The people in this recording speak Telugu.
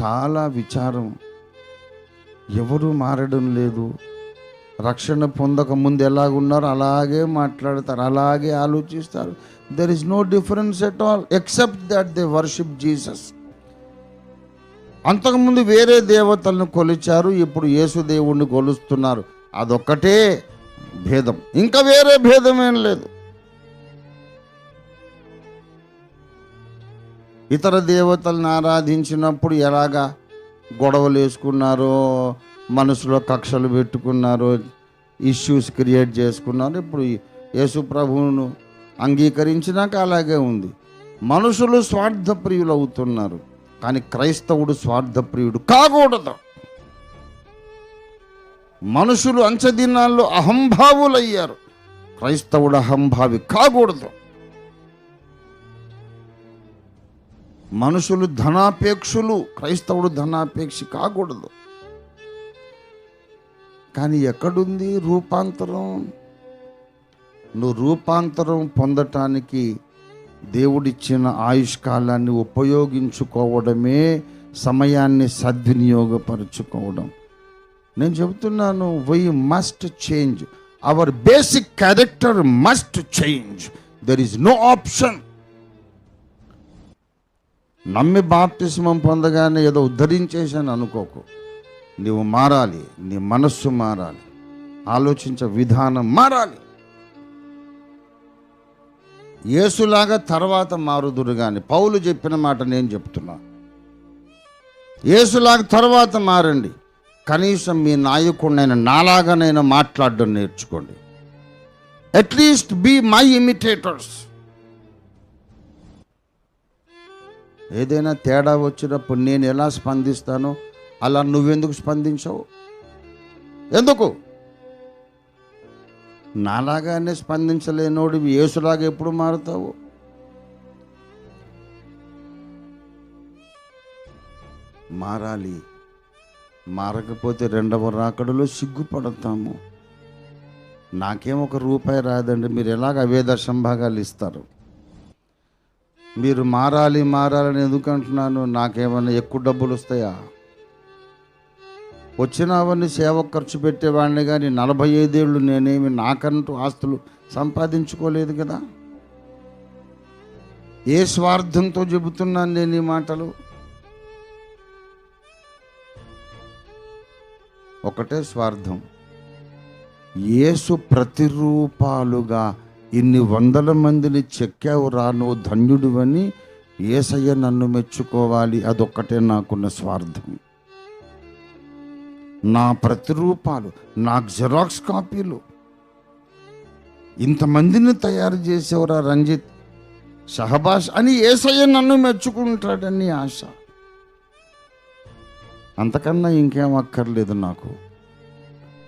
చాలా విచారం. ఎవరు మారడం లేదు. రక్షణ పొందక ముందు ఎలాగున్నారో అలాగే మాట్లాడతారు అలాగే ఆలోచిస్తారు. There is no difference at all except that they worship Jesus అంతకుముందు వేరే దేవతలను కొలిచారు ఇప్పుడు యేసు దేవుణ్ణి కొలుస్తున్నారు. అదొక్కటే భేదం. ఇంకా వేరే భేదం ఏం లేదు. ఇతర దేవతలను ఆరాధించినప్పుడు ఎలాగా గొడవలు వేసుకున్నారో మనసులో కక్షలు పెట్టుకున్నారో ఇష్యూస్ క్రియేట్ చేసుకున్నారు ఇప్పుడు యేసు ప్రభువును అంగీకరించినాక అలాగే ఉంది. మనుషులు స్వార్థప్రియులు అవుతున్నారు కానీ క్రైస్తవుడు స్వార్థప్రియుడు కాకూడదు. మనుషులు అంచదినాల్లో అహంభావులయ్యారు క్రైస్తవుడు అహంభావి కాకూడదు. మనుషులు ధనాపేక్షులు క్రైస్తవుడు ధనాపేక్షి కాకూడదు. కానీ ఎక్కడుంది రూపాంతరం? నువ్వు రూపాంతరం పొందటానికి దేవుడిచ్చిన ఆయుష్కాలాన్ని ఉపయోగించుకోవడమే సమయాన్ని సద్వినియోగపరుచుకోవడం. నేను చెబుతున్నాను we must change our basic character must change there is no option నమ్మి బాప్తిస్మం పొందగానే ఏదో ఉద్ధరించేసాను అనుకోకు. నీవు మారాలి నీ మనస్సు మారాలి ఆలోచించే విధానం మారాలి. యేసులాగా తర్వాత మారుదురు కానీ పౌలు చెప్పిన మాట నేను చెప్తున్నా. యేసులాగా తర్వాత మారండి. కనీసం మీ నాయకుడినైనా నాలాగానైనా మాట్లాడడం నేర్చుకోండి. అట్లీస్ట్ బీ మై ఇమిటేటర్స్ ఏదైనా తేడా వచ్చినప్పుడు నేను ఎలా స్పందిస్తానో? అలా నువ్వెందుకు స్పందించవు? ఎందుకు? నాలాగానే స్పందించలేనోడు యేసులాగా ఎప్పుడు మారుతావు? మారాలి. మారకపోతే రెండవ రాకడలో సిగ్గుపడతాము. నాకేం ఒక రూపాయి రాదండి మీరు ఎలాగ అవేద సంభాగాలు ఇస్తారు? మీరు మారాలి మారాలని ఎందుకంటున్నాను? నాకేమైనా ఎక్కువ డబ్బులు వస్తాయా? వచ్చిన అవన్నీ సేవ ఖర్చు పెట్టేవాడిని కానీ నలభై ఐదేళ్ళు నేనేమి నాకంటూ ఆస్తులు సంపాదించుకోలేదు కదా? ఏ స్వార్థంతో చెబుతున్నాను నేను ఈ మాటలు? ఒకటే స్వార్థం. యేసు ప్రతిరూపాలుగా ఇన్ని వందల మందిని చెక్కావు రా నువ్వు ధన్యుడివని ఏసయ్య నన్ను మెచ్చుకోవాలి. అదొక్కటే నాకున్న స్వార్థం. నా ప్రతిరూపాలు నా జెరాక్స్ కాపీలు. ఇంతమందిని తయారు చేసేవరా రంజిత్. షహబాష్ అని ఏసయ్య నన్ను మెచ్చుకుంటాడని ఆశ. అంతకన్నా ఇంకేం అక్కర్లేదు నాకు.